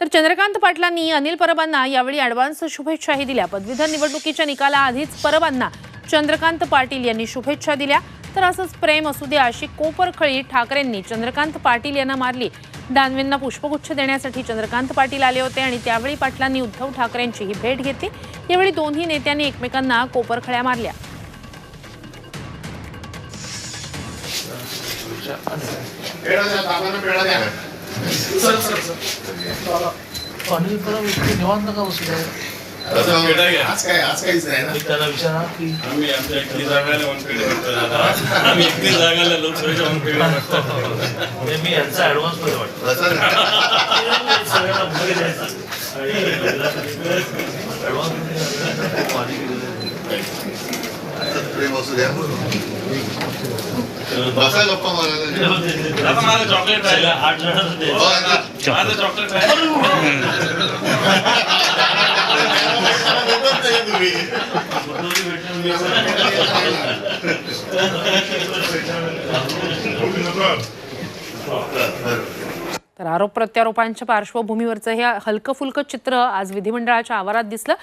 तर चंद्रकांत पाटलांनी अनिल परबांना यावेळी ॲडव्हान्स शुभेच्छाही दिल्या. पदवीधर निवडणुकीच्या निकालाआधीच परबांना चंद्रकांत पाटील यांनी शुभेच्छा दिल्या. तर असंच प्रेम असू द्या अशी कोपरखळी ठाकरेंनी चंद्रकांत पाटील यांना मारली. दानवेंना पुष्पगुच्छ देण्यासाठी चंद्रकांत पाटील आले होते आणि त्यावेळी पाटलांनी उद्धव ठाकरेंचीही भेट घेतली. यावेळी दोन्ही नेत्यांनी एकमेकांना कोपरखळ्या मारल्या. पाणी करा व्यक्ती निवांत का बसू असं आज काय आज काहीच नाही ना मी त्याला विचारा की आम्ही आमच्या एकटी जागाला वन पेढे दादा आम्ही एकटी जागाला लोकसभेच्या वन पेढे मी यांचा ऍडव्हान्समध्ये वाटतो असं सगळ्यांना भुगे मध्ये प्रेम द्या बसा गप्पा मारायला माझं चॉकलेट आठ जणांचं माझं चॉकलेट तर आरोप प्रत्यारोपांच्या पार्श्वभूमीवरचं हे हलकं फुलकं चित्र आज विधिमंडळाच्या आवारात दिसलं.